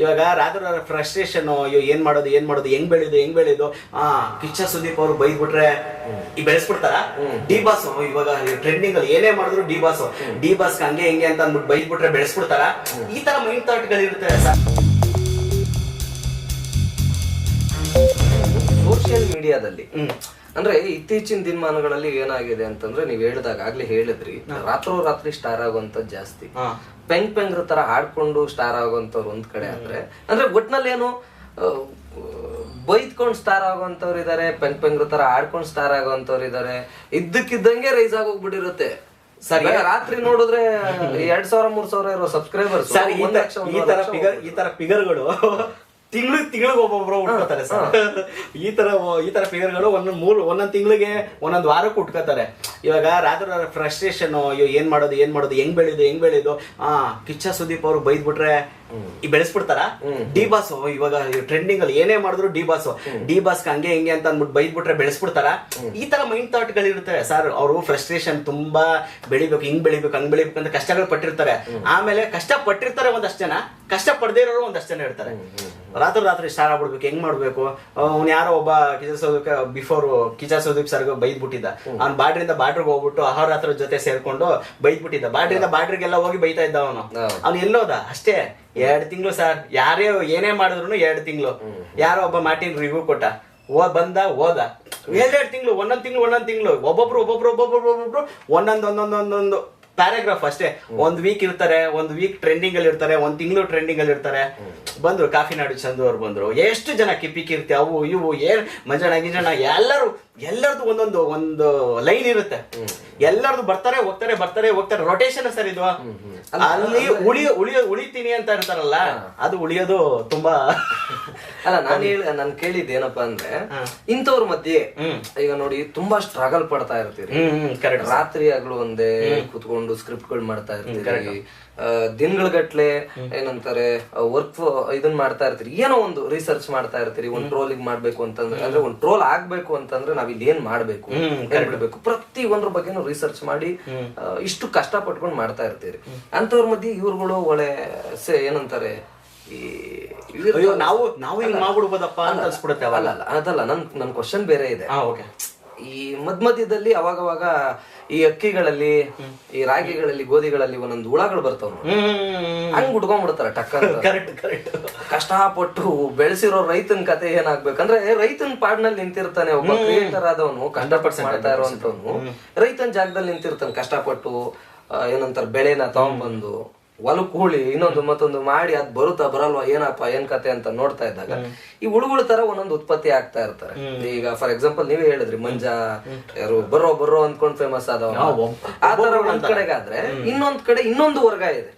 ಇವಾಗ ರಾತ್ರಿ ಫ್ರಸ್ಟ್ರೇಷನ್ ಅಯ್ಯೋ ಏನ್ ಮಾಡೋದು ಏನ್ ಮಾಡೋದು ಹೆಂಗ್ ಬೆಳೆಯೋದು ಹೆಂಗ್ ಬೆಳೆಯೋದು? ಆ ಕಿಚ್ಚ ಸುದೀಪ್ ಅವರು ಬೈದ್ಬಿಟ್ರೆ ಈ ಬೆಳೆಸ್ಬಿಡ್ತಾರ? ಡಿ ಬಾಸ್ ಇವಾಗ ಟ್ರೆಂಡಿಂಗ್ ಅಲ್ಲಿ ಏನೇ ಮಾಡಿದ್ರು ಡಿ ಬಾಸ್. ಡಿ ಬಾಸ್ ಹಂಗೆ ಹೆಂಗೆ ಅಂತ ಅಂದ್ಬಿಟ್ಟು ಬೈದ್ಬಿಟ್ರೆ ಬೆಳೆಸ್ಬಿಡ್ತಾರ? ಈ ತರ ಮೈಂಡ್ ಥಾಟ್ ಗಳಿರುತ್ತೆ ಸರ್. ಸೋಷಿಯಲ್ ಮೀಡಿಯಾದಲ್ಲಿ ಹ್ಮ್. ಅಂದ್ರೆ ಇತ್ತೀಚಿನ ದಿನಮಾನಗಳಲ್ಲಿ ಏನಾಗಿದೆ ಅಂತಂದ್ರೆ ನೀವ್ ಹೇಳಿದಾಗ ಆಗ್ಲೇ ಹೇಳಿದ್ರಿ ರಾತ್ರೋ ರಾತ್ರಿ ಸ್ಟಾರ್ ಆಗುವಂತದ್ ಜಾಸ್ತಿ. ಪೆಂಗ್ ಪೆಂಗ್ ಪೆಂಗ್ರ ತರ ಆಡ್ಕೊಂಡು ಸ್ಟಾರ್ ಆಗುವಂತವ್ರು ಒಂದ್ ಕಡೆ ಅಂದ್ರೆ ಅಂದ್ರೆ ಒಟ್ನಲ್ಲಿ ಏನು ಬೈದ್ಕೊಂಡ್ ಸ್ಟಾರ್ ಆಗುವಂತವ್ರು ಇದಾರೆ ಪೆಂಗ್ ಪೆಂಗ್ರ ತರ ಆಡ್ಕೊಂಡ್ ಸ್ಟಾರ್ ಆಗುವಂತವ್ರು ಇದಾರೆ ಇದ್ದಕ್ಕಿದ್ದಂಗೆ ರೈಸ್ ಆಗೋಗ್ಬಿಟ್ಟಿರುತ್ತೆ. ಸರಿ. ರಾತ್ರಿ ನೋಡಿದ್ರೆ ಎರಡ್ ಸಾವಿರ ಮೂರ್ ಸಾವಿರ ಇರೋ ಸಬ್ಸ್ಕ್ರೈಬರ್ಸ್ ಸರ್ ಈ ಈ ತರ ಫಿಗರ್ ಈ ತರ ಫಿಗರ್ಗಳು ತಿಂಗಳು ತಿಂಗಳಿಗೆ ಒಬ್ಬೊಬ್ರು ಉಟ್ಕೋತಾರೆ ಸರ್. ಈ ತರ ಈ ತರ ಫಿಗರ್ಗಳು ಒಂದೊಂದು ಮೂರು ಒಂದೊಂದ್ ತಿಂಗಳಿಗೆ ಒಂದೊಂದ್ ವಾರಕ್ಕೆ ಉಟ್ಕೋತಾರೆ. ಇವಾಗ ರಾತ್ರಿ ಫ್ರಸ್ಟ್ರೇಷನ್ ಅಯ್ಯೋ ಏನ್ ಮಾಡೋದು ಏನ್ ಮಾಡೋದು ಹೆಂಗ್ ಬೆಳೆಯೋದು ಹೆಂಗ್ ಬೆಳೆಯೋದು? ಆ ಕಿಚ್ಚ ಸುದೀಪ್ ಅವರು ಬೈದ್ಬಿಟ್ರೆ ಈ ಬೆಳೆಸ್ಬಿಡ್ತಾರ? ಡಿ ಬಾಸ್ ಇವಾಗ ಟ್ರೆಂಡಿಂಗ್ ಅಲ್ಲಿ ಏನೇ ಮಾಡಿದ್ರು ಡಿ ಬಾಸ್. ಡಿ ಬಾಸ್ ಹಂಗೆ ಹಿಂಗೆ ಅಂತ ಅಂದ್ಬಿಟ್ಟು ಬೈದ್ಬಿಟ್ರೆ ಬೆಳೆಸ್ಬಿಡ್ತಾರ? ಈ ತರ ಮೈಂಡ್ ಥಾಟ್ ಗಳಿರುತ್ತೆ ಸರ್. ಅವರು ಫ್ರಸ್ಟ್ರೇಷನ್ ತುಂಬಾ ಬೆಳಿಬೇಕು ಹಿಂಗ್ ಬೆಳಿಬೇಕು ಹಂಗ್ ಬೆಳಿಬೇಕು ಅಂತ ಕಷ್ಟಗಳು ಪಟ್ಟಿರ್ತಾರೆ. ಆಮೇಲೆ ಕಷ್ಟ ಪಟ್ಟಿರ್ತಾರೆ ಒಂದಷ್ಟು ಜನ ಕಷ್ಟ ಪಡದೇ ಇರೋರು ಒಂದಷ್ಟು ಜನ ಇರ್ತಾರೆ. ರಾತ್ರಿ ರಾತ್ರಿ ಸ್ಟಾರ್ ಆಗ್ಬಿಡ್ಬೇಕು ಹೆಂಗ್ ಮಾಡ್ಬೇಕು? ಅವ್ನು ಯಾರೋ ಒಬ್ಬ ಕಿಚ ಸೋದಕ್ ಬಿಫೋರ್ ಕಿಚ ಸೋದಕ್ ಸರ್ಗ ಬೈದ್ಬಿಟ್ಟಿದ್ದ. ಅವ್ನ್ ಬಾಡ್ರಿಂದ ಬಾರ್ಡ್ರಿಗೆ ಹೋಗ್ಬಿಟ್ಟು ಅಹೋರಾತ್ರ ಜೊತೆ ಸೇರ್ಕೊಂಡು ಬೈದ್ಬಿಟ್ಟಿದ್ದ. ಬಾಡ್ರಿಂದ ಬಾಡ್ರಿಗೆಲ್ಲ ಹೋಗಿ ಬೈತಾ ಇದ್ದ ಅವನು. ಹೌದು. ಅವ್ನು ಎಲ್ಲೋದ? ಅಷ್ಟೇ. ಎರಡ್ ತಿಂಗಳು ಸರ್. ಯಾರೇ ಏನೇ ಮಾಡಿದ್ರು ಎರಡ್ ತಿಂಗಳು. ಯಾರೋ ಒಬ್ಬ ಮಾರ್ಟಿನ್ ರಿವ್ಯೂ ಕೊಟ್ಟ. ಓ ಬಂದ ಓದ. ಎರಡೆರಡು ತಿಂಗಳು ಒಂದೊಂದ್ ತಿಂಗಳು ಒಂದೊಂದ್ ತಿಂಗಳು. ಒಬ್ಬೊಬ್ರು ಒಬ್ಬೊಬ್ರು ಒಬ್ಬೊಬ್ರು ಒಬ್ಬೊಬ್ರು ಒಂದೊಂದು ಒಂದೊಂದ್ ಒಂದೊಂದು. ಪ್ಯಾರಾಗ್ರಾಫ್ ಅಷ್ಟೇ. ಒಂದ್ ವೀಕ್ ಇರ್ತಾರೆ ಒಂದ್ ವೀಕ್ ಟ್ರೆಂಡಿಂಗ್ ಅಲ್ಲಿ ಇರ್ತಾರೆ ಒಂದ್ ತಿಂಗಳು ಟ್ರೆಂಡಿಂಗ್ ಅಲ್ಲಿ ಇರ್ತಾರೆ. ಬಂದ್ರು ಕಾಫಿ ನಾಡು ಚಂದು ಅವ್ರು ಬಂದ್ರು. ಎಷ್ಟು ಜನ ಕಿಪ್ಪಿ ಕಿರ್ತಿ ಅವು ಇವು ಏನ್ ಮಂಜಣ್ಣ ಗಿಂಜಣ್ಣ ಎಲ್ಲರೂ ಎಲ್ಲರದು ಒಂದೊಂದು ಒಂದು ಲೈನ್ ಇರುತ್ತೆ. ಎಲ್ಲರದು ಬರ್ತಾರೆ ಹೋಗ್ತಾರೆ ಬರ್ತಾರೆ ಹೋಗ್ತಾರೆ. ರೊಟೇಷನ್ ಸರ್ ಇದು. ಅಲ್ಲಿ ಉಳಿಯೋ ಉಳಿಯೋ ಉಳಿತೀನಿ ಅಂತ ಇರ್ತಾರಲ್ಲ ಅದು ಉಳಿಯೋದು ತುಂಬಾ ಅಲ್ಲ ನಾನು ಹೇಳಿ ನಾನು ಕೇಳಿದ್ದು ಏನಪ್ಪಾ ಅಂದ್ರೆ. ಇಂಥವ್ರ ಮಧ್ಯೆ ಈಗ ನೋಡಿ ತುಂಬಾ ಸ್ಟ್ರಗಲ್ ಪಡ್ತಾ ಇರ್ತೀರಿ. ರಾತ್ರಿ ಆಗ್ಲು ಒಂದೇ ಕುತ್ಕೊಂಡು ಸ್ಕ್ರಿಪ್ಟ್ಗಳು ಮಾಡ್ತಾ ಇರ್ತೀರಿ. ದಿನಗಳ ಗಟ್ಲೆ ಏನಂತಾರೆ ವರ್ಕ್ ಇದನ್ ಮಾಡ್ತಾ ಇರ್ತೀರಿ. ಏನೋ ಒಂದು ರಿಸರ್ಚ್ ಮಾಡ್ತಾ ಇರ್ತೀರಿ ಒಂದ್ ಟ್ರೋಲಿಂಗ್ ಮಾಡ್ಬೇಕು ಅಂತಂದ್ರೆ ಅಂದ್ರೆ ಒಂದ್ ಟ್ರೋಲ್ ಆಗ್ಬೇಕು ಅಂತಂದ್ರೆ ನಾವ್ ಇಲ್ಲಿ ಏನ್ ಮಾಡ್ಬೇಕು? ಹೇಳ್ಬಿಡ್ಬೇಕು ಬಿಡ್ಬೇಕು? ಪ್ರತಿ ಒಂದ್ರ ಬಗ್ಗೆನೂ ರಿಸರ್ಚ್ ಮಾಡಿ ಇಷ್ಟು ಕಷ್ಟ ಪಟ್ಕೊಂಡು ಮಾಡ್ತಾ ಇರ್ತೀರಿ. ಅಂತವ್ರ ಮಧ್ಯೆ ಇವ್ರುಗಳು ಒಳ್ಳೆ ಏನಂತಾರೆ ಈ ಅಯ್ಯೋ ನಾವು ನಾವು ಹಿಂಗ್ ಮಾಡ್ಬಿಡ್ಬೋದಪ್ಪ ಅಂತ ಅನ್ಸ್ಬಿಡುತ್ತೆ ಅಲ್ಲ ಅಲ್ಲ ಅದಲ್ಲ ನನ್ ನನ್ ಕ್ವಶನ್ ಬೇರೆ ಇದೆ. ಓಕೆ ಈ ಮಧ್ಯ ಮಧ್ಯದಲ್ಲಿ ಅವಾಗವಾಗ ಈ ಅಕ್ಕಿಗಳಲ್ಲಿ ಈ ರಾಗಿಗಳಲ್ಲಿ ಗೋಧಿಗಳಲ್ಲಿ ಒಂದೊಂದು ಹುಳಗಳು ಬರ್ತಾವ ಹಂಗ್ ಉಟ್ಕೊಂಡ್ಬಿಡ್ತಾರ ಟಕ್ಕರ್ ಕರೆಕ್ಟ್ ಕರೆಕ್ಟ್ ಕಷ್ಟಪಟ್ಟು ಬೆಳೆಸಿರೋ ರೈತನ ಕತೆ ಏನಾಗ್ಬೇಕಂದ್ರೆ ರೈತನ ಪಾಡ್ನಲ್ಲಿ ನಿಂತಿರ್ತಾನೆ ಒಬ್ಬ ಕ್ರಿಯೇಟರ್ ಆದವನು ಕಷ್ಟಪಟ್ಟು ಮಾಡ್ತಾ ಇರುವಂತವನು ರೈತನ ಜಾಗದಲ್ಲಿ ನಿಂತಿರ್ತಾನೆ ಕಷ್ಟಪಟ್ಟು ಏನಂತಾರ ಬೆಳೆನ ತಗೊಂಡ್ಬಂದು ಹೊಲಕ್ ಹೂಳಿ ಇನ್ನೊಂದು ಮತ್ತೊಂದು ಮಾಡಿ ಅದ್ ಬರುತ್ತಾ ಬರಲ್ವಾ ಏನಪ್ಪ ಏನ್ ಕತೆ ಅಂತ ನೋಡ್ತಾ ಇದ್ದಾಗ ಈ ಹುಳುಗಳ ತರ ಒಂದೊಂದು ಉತ್ಪತ್ತಿ ಆಗ್ತಾ ಇರ್ತಾರೆ. ಈಗ ಫಾರ್ ಎಕ್ಸಾಂಪಲ್ ನೀವೇ ಹೇಳಿದ್ರಿ ಮಂಜ ಯಾರು ಬರೋ ಬರೋ ಅಂದ್ಕೊಂಡ್ ಫೇಮಸ್ ಆದವ ಆ ತರ ಒಂದ್ ಕಡೆಗಾದ್ರೆ ಇನ್ನೊಂದ್ ಕಡೆ ಇನ್ನೊಂದು ವರ್ಗ ಇದೆ.